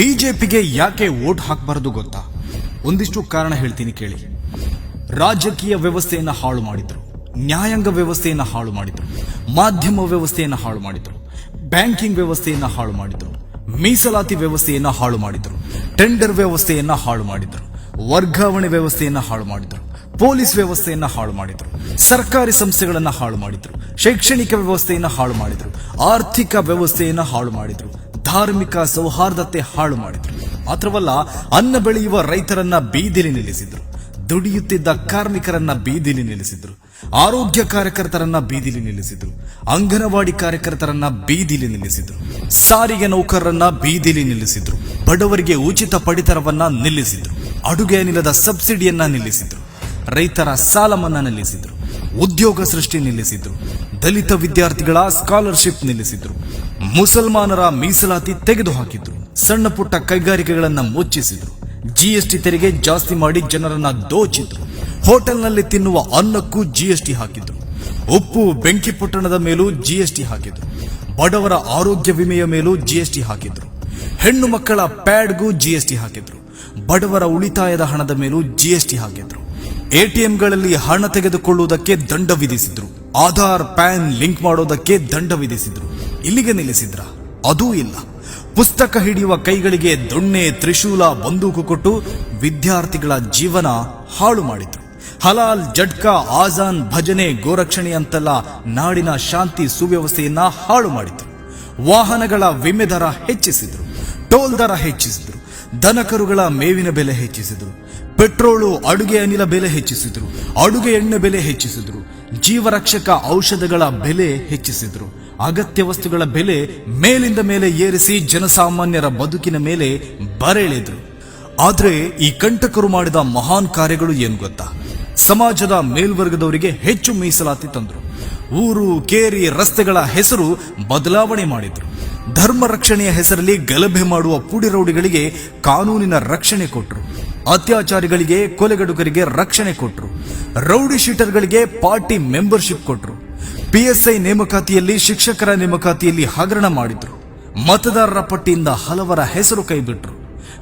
ಬಿಜೆಪಿಗೆ ಯಾಕೆ ವೋಟ್ ಹಾಕಬಾರದು ಗೊತ್ತಾ ಒಂದಿಷ್ಟು ಕಾರಣ ಹೇಳ್ತೀನಿ ಕೇಳಿ ರಾಜಕೀಯ ವ್ಯವಸ್ಥೆಯನ್ನು ಹಾಳು ಮಾಡಿದ್ರು ನ್ಯಾಯಾಂಗ ವ್ಯವಸ್ಥೆಯನ್ನು ಹಾಳು ಮಾಡಿದ್ರು ಮಾಧ್ಯಮ ವ್ಯವಸ್ಥೆಯನ್ನು ಹಾಳು ಮಾಡಿದ್ರು ಬ್ಯಾಂಕಿಂಗ್ ವ್ಯವಸ್ಥೆಯನ್ನು ಹಾಳು ಮಾಡಿದ್ರು ಮೀಸಲಾತಿ ವ್ಯವಸ್ಥೆಯನ್ನು ಹಾಳು ಮಾಡಿದ್ರು ಟೆಂಡರ್ ವ್ಯವಸ್ಥೆಯನ್ನು ಹಾಳು ಮಾಡಿದ್ರು ವರ್ಗಾವಣೆ ವ್ಯವಸ್ಥೆಯನ್ನು ಹಾಳು ಮಾಡಿದ್ರು ಪೊಲೀಸ್ ವ್ಯವಸ್ಥೆಯನ್ನು ಹಾಳು ಮಾಡಿದ್ರು ಸರ್ಕಾರಿ ಸಂಸ್ಥೆಗಳನ್ನು ಹಾಳು ಮಾಡಿದ್ರು ಶೈಕ್ಷಣಿಕ ವ್ಯವಸ್ಥೆಯನ್ನು ಹಾಳು ಮಾಡಿದ್ರು ಆರ್ಥಿಕ ವ್ಯವಸ್ಥೆಯನ್ನು ಹಾಳು ಮಾಡಿದ್ರು ಧಾರ್ಮಿಕ ಸೌಹಾರ್ದತೆ ಹಾಳು ಮಾಡಿದ್ರು. ಮಾತ್ರವಲ್ಲ, ಅನ್ನ ಬೆಳೆಯುವ ರೈತರನ್ನ ಬೀದಿಲಿ ನಿಲ್ಲಿಸಿದ್ರು. ದುಡಿಯುತ್ತಿದ್ದ ಕಾರ್ಮಿಕರನ್ನ ಬೀದಿಲಿ ನಿಲ್ಲಿಸಿದ್ರು. ಆರೋಗ್ಯ ಕಾರ್ಯಕರ್ತರನ್ನ ಬೀದಿಲಿ ನಿಲ್ಲಿಸಿದ್ರು. ಅಂಗನವಾಡಿ ಕಾರ್ಯಕರ್ತರನ್ನ ಬೀದಿಲಿ ನಿಲ್ಲಿಸಿದ್ರು. ಸಾರಿಗೆ ನೌಕರರನ್ನ ಬೀದಿಲಿ ನಿಲ್ಲಿಸಿದ್ರು. ಬಡವರಿಗೆ ಉಚಿತ ಪಡಿತರವನ್ನ ನಿಲ್ಲಿಸಿದ್ರು. ಅಡುಗೆ ಅನಿಲದ ಸಬ್ಸಿಡಿಯನ್ನ ನಿಲ್ಲಿಸಿದ್ರು. ರೈತರ ಸಾಲ ಮನ್ನಾ ನಿಲ್ಲಿಸಿದ್ರು. ಉದ್ಯೋಗ ಸೃಷ್ಟಿ ನಿಲ್ಲಿಸಿದ್ರು. ದಲಿತ ವಿದ್ಯಾರ್ಥಿಗಳ ಸ್ಕಾಲರ್ಶಿಪ್ ನಿಲ್ಲಿಸಿದ್ರು. ಮುಸಲ್ಮಾನರ ಮೀಸಲಾತಿ ತೆಗೆದುಹಾಕಿದ್ರು. ಸಣ್ಣ ಪುಟ್ಟ ಕೈಗಾರಿಕೆಗಳನ್ನ ಮುಚ್ಚಿಸಿದ್ರು. ಜಿಎಸ್ಟಿ ತೆರಿಗೆ ಜಾಸ್ತಿ ಮಾಡಿ ಜನರನ್ನ ದೋಚಿದ್ರು. ಹೋಟೆಲ್ನಲ್ಲಿ ತಿನ್ನುವ ಅನ್ನಕ್ಕೂ ಜಿಎಸ್ಟಿ ಹಾಕಿದ್ರು. ಉಪ್ಪು, ಬೆಂಕಿ ಪೊಟ್ಟಣದ ಮೇಲೂ ಜಿಎಸ್ಟಿ ಹಾಕಿದ್ರು. ಬಡವರ ಆರೋಗ್ಯ ವಿಮೆಯ ಮೇಲೂ ಜಿಎಸ್ಟಿ ಹಾಕಿದ್ರು. ಹೆಣ್ಣು ಮಕ್ಕಳ ಪ್ಯಾಡ್ಗೂ ಜಿಎಸ್ಟಿ ಹಾಕಿದ್ರು. ಬಡವರ ಉಳಿತಾಯದ ಹಣದ ಮೇಲೂ ಜಿಎಸ್ಟಿ ಹಾಕಿದ್ರು. ಎಟಿಎಂಗಳಲ್ಲಿ ಹಣ ತೆಗೆದುಕೊಳ್ಳುವುದಕ್ಕೆ ದಂಡ ವಿಧಿಸಿದ್ರು. ಆಧಾರ್, ಪ್ಯಾನ್ ಲಿಂಕ್ ಮಾಡೋದಕ್ಕೆ ದಂಡ ವಿಧಿಸಿದ್ರು. ಇಲ್ಲಿಗೆ ನಿಲ್ಲಿಸಿದ್ರ? ಅದೂ ಇಲ್ಲ. ಪುಸ್ತಕ ಹಿಡಿಯುವ ಕೈಗಳಿಗೆ ದೊಣ್ಣೆ, ತ್ರಿಶೂಲ, ಬಂದೂಕು ಕೊಟ್ಟು ವಿದ್ಯಾರ್ಥಿಗಳ ಜೀವನ ಹಾಳು ಮಾಡಿದ್ರು. ಹಲಾಲ್, ಜಡ್ಕಾ, ಆಜಾನ್, ಭಜನೆ, ಗೋರಕ್ಷಣೆ ಅಂತೆಲ್ಲ ನಾಡಿನ ಶಾಂತಿ ಸುವ್ಯವಸ್ಥೆಯನ್ನ ಹಾಳು ಮಾಡಿದ್ರು. ವಾಹನಗಳ ವಿಮೆ ದರ ಹೆಚ್ಚಿಸಿದ್ರು. ಟೋಲ್ ದರ ಹೆಚ್ಚಿಸಿದ್ರು. ದನಕರುಗಳ ಮೇವಿನ ಬೆಲೆ ಹೆಚ್ಚಿಸಿದ್ರು. ಪೆಟ್ರೋಲು, ಅಡುಗೆ ಅನಿಲ ಬೆಲೆ ಹೆಚ್ಚಿಸಿದ್ರು. ಅಡುಗೆ ಎಣ್ಣೆ ಬೆಲೆ ಹೆಚ್ಚಿಸಿದ್ರು. ಜೀವರಕ್ಷಕ ಔಷಧಗಳ ಬೆಲೆ ಹೆಚ್ಚಿಸಿದ್ರು. ಅಗತ್ಯ ವಸ್ತುಗಳ ಬೆಲೆ ಮೇಲಿಂದ ಮೇಲೆ ಏರಿಸಿ ಜನಸಾಮಾನ್ಯರ ಬದುಕಿನ ಮೇಲೆ ಬರೆಳೆದ್ರು. ಆದ್ರೆ ಈ ಕಂಟಕರು ಮಾಡಿದ ಮಹಾನ್ ಕಾರ್ಯಗಳು ಏನು ಗೊತ್ತಾ? ಸಮಾಜದ ಮೇಲ್ವರ್ಗದವರಿಗೆ ಹೆಚ್ಚು ಮೀಸಲಾತಿ ತಂದರು. ಊರು, ಕೇರಿ, ರಸ್ತೆಗಳ ಹೆಸರು ಬದಲಾವಣೆ ಮಾಡಿದ್ರು. ಧರ್ಮ ರಕ್ಷಣೆಯ ಹೆಸರಲ್ಲಿ ಗಲಭೆ ಮಾಡುವ ಪುಡಿರೌಡಿಗಳಿಗೆ ಕಾನೂನಿನ ರಕ್ಷಣೆ ಕೊಟ್ಟರು ಅತ್ಯಾಚಾರಿಗಳಿಗೆ ಕೊಲೆಗಡುಕರಿಗೆ ರಕ್ಷಣೆ ಕೊಟ್ಟರು ರೌಡಿ ಶೀಟರ್ಗಳಿಗೆ ಪಾರ್ಟಿ ಮೆಂಬರ್ಶಿಪ್ ಕೊಟ್ರು. ಪಿಎಸ್ಐ ನೇಮಕಾತಿಯಲ್ಲಿ ಶಿಕ್ಷಕರ ನೇಮಕಾತಿಯಲ್ಲಿ ಹಗರಣ ಮಾಡಿದ್ರು. ಮತದಾರರ ಪಟ್ಟಿಯಿಂದ ಹಲವರ ಹೆಸರು ಕೈಬಿಟ್ರು.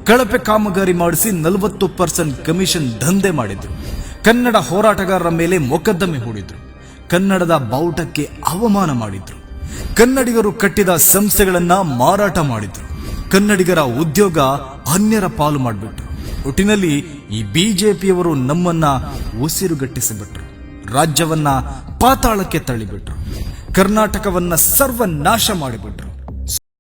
ಕಳಪೆ ಕಾಮಗಾರಿ ಮಾಡಿಸಿ ನಲವತ್ತು ಪರ್ಸೆಂಟ್ ಕಮಿಷನ್ ದಂಧೆ ಮಾಡಿದ್ರು. ಕನ್ನಡ ಹೋರಾಟಗಾರರ ಮೇಲೆ ಮೊಕದ್ದಮೆ ಹೂಡಿದ್ರು. ಕನ್ನಡದ ಬಾವುಟಕ್ಕೆ ಅವಮಾನ ಮಾಡಿದ್ರು. ಕನ್ನಡಿಗರು ಕಟ್ಟಿದ ಸಂಸ್ಥೆಗಳನ್ನ ಮಾರಾಟ ಮಾಡಿದ್ರು. ಕನ್ನಡಿಗರ ಉದ್ಯೋಗ ಅನ್ಯರ ಪಾಲು ಮಾಡಿಬಿಟ್ರು. ಒಟ್ಟಿನಲ್ಲಿ ಈ ಬಿಜೆಪಿಯವರು ನಮ್ಮನ್ನ ಉಸಿರುಗಟ್ಟಿಸಿಬಿಟ್ರು. ರಾಜ್ಯವನ್ನ ಪಾತಾಳಕ್ಕೆ ತಳ್ಳಿಬಿಟ್ರು. ಕರ್ನಾಟಕವನ್ನ ಸರ್ವನಾಶ ಮಾಡಿಬಿಟ್ರು.